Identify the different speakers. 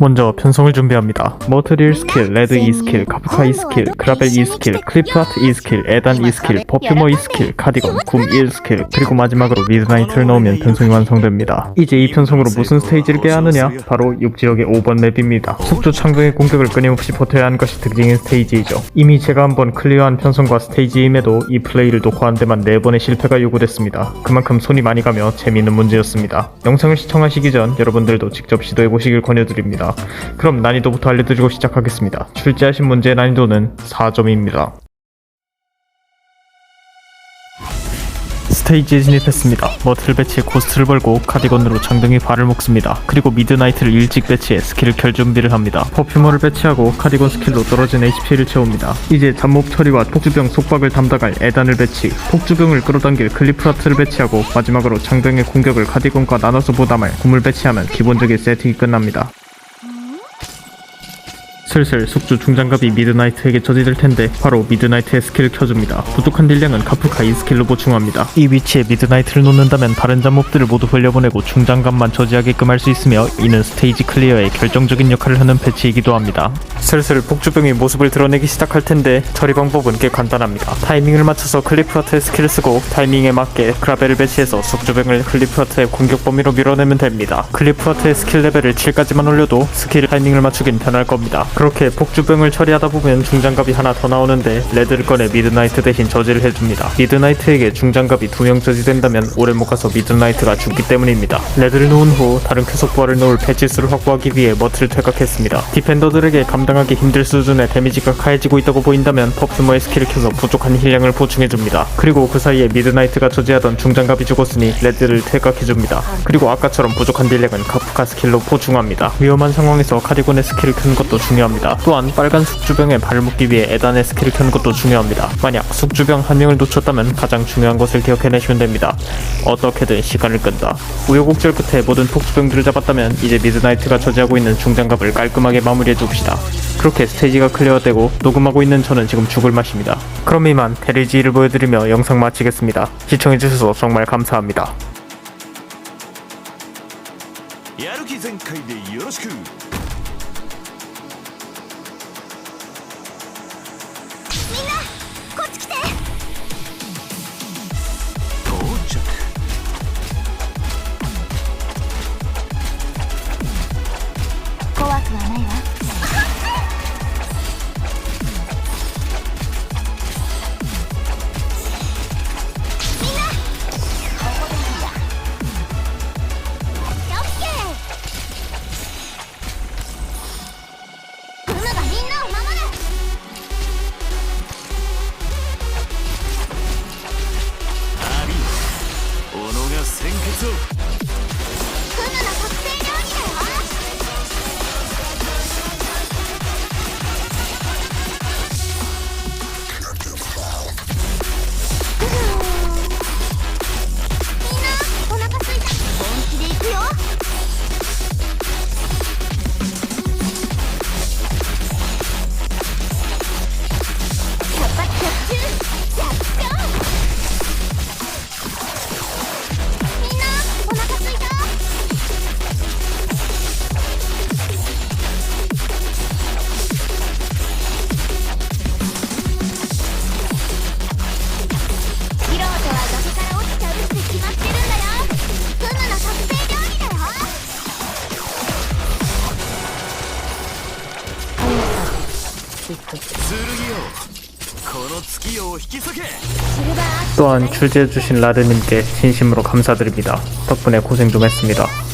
Speaker 1: 먼저 편성을 준비합니다. 머틀 1스킬, 레드 2스킬, 카프카 2스킬, 크라벨 2스킬, 클리프아트 2스킬, 에단 2스킬, 퍼퓸어 2스킬, 카디건, 굼 1스킬, 그리고 마지막으로 미드나이트를 넣으면 편성이 완성됩니다. 이제 이 편성으로 무슨 스테이지를 깨야 하느냐? 바로 6지역의 5번 맵입니다. 숙주 창동의 공격을 끊임없이 버텨야 하는 것이 특징인 스테이지이죠. 이미 제가 한번 클리어한 편성과 스테이지임에도 이 플레이를 놓고 한 데만 4번의 실패가 요구됐습니다. 그만큼 손이 많이 가며 재미있는 문제였습니다. 영상을 시청하시기 전 여러분들도 직접 시도해보시길 권해드립니다. 그럼 난이도부터 알려드리고 시작하겠습니다. 출제하신 문제의 난이도는 4점입니다. 스테이지에 진입했습니다. 머틀 배치에 코스트를 벌고 카디건으로 장등이 발을 묶습니다. 그리고 미드나이트를 일찍 배치해 스킬을 켤 준비를 합니다. 퍼퓸어를 배치하고 카디건 스킬로 떨어진 HP를 채웁니다. 이제 잡몹 처리와 폭주병 속박을 담당할 에단을 배치, 폭주병을 끌어당길 클리프라트를 배치하고 마지막으로 장등의 공격을 카디건과 나눠서 보담할 굼을 배치하면 기본적인 세팅이 끝납니다. 슬슬 숙주 중장갑이 미드나이트에게 저지될 텐데 바로 미드나이트의 스킬을 켜줍니다. 부족한 딜량은 카프카 이 스킬로 보충합니다. 이 위치에 미드나이트를 놓는다면 다른 잡몹들을 모두 흘려보내고 중장갑만 저지하게끔 할 수 있으며 이는 스테이지 클리어에 결정적인 역할을 하는 패치이기도 합니다. 슬슬 폭주병이 모습을 드러내기 시작할 텐데 처리 방법은 꽤 간단합니다. 타이밍을 맞춰서 클리프하트의 스킬을 쓰고 타이밍에 맞게 크라벨을 배치해서 숙주병을 클리프하트의 공격 범위로 밀어내면 됩니다. 클리프하트의 스킬 레벨을 7까지만 올려도 스킬 타이밍을 맞추긴 편할 겁니다. 그렇게 폭주병을 처리하다 보면 중장갑이 하나 더 나오는데 레드를 꺼내 미드나이트 대신 저지를 해줍니다. 미드나이트에게 중장갑이 두 명 저지된다면 오래 못 가서 미드나이트가 죽기 때문입니다. 레드를 놓은 후 다른 쾌속 부활을 놓을 배치수를 확보하기 위해 머트를 퇴각했습니다. 디펜더들에게 감당하기 힘들 수준의 데미지가 가해지고 있다고 보인다면 퍼프머의 스킬을 켜서 부족한 힐량을 보충해줍니다. 그리고 그 사이에 미드나이트가 저지하던 중장갑이 죽었으니 레드를 퇴각해줍니다. 그리고 아까처럼 부족한 딜량은 카프카 스킬로 보충합니다. 위험한 상황에서 카디곤의 스킬을 켜는 것도 중요합니다. 또한 빨간 숙주병에 발을 묶기 위해 에단의 스킬을 켜는 것도 중요합니다. 만약 숙주병 한 명을 놓쳤다면 가장 중요한 것을 기억해내시면 됩니다. 어떻게든 시간을 끈다. 우여곡절 끝에 모든 폭주병들을 잡았다면 이제 미드나이트가 저지하고 있는 중장갑을 깔끔하게 마무리해 줍시다. 그렇게 스테이지가 클리어되고 녹음하고 있는 저는 지금 죽을 맛입니다. 그럼 이만 데리지를 보여드리며 영상 마치겠습니다. 시청해주셔서 정말 감사합니다.
Speaker 2: やる気全開でよろしく
Speaker 1: 또한 출제해주신 라드님께 진심으로 감사드립니다. 덕분에 고생 좀 했습니다.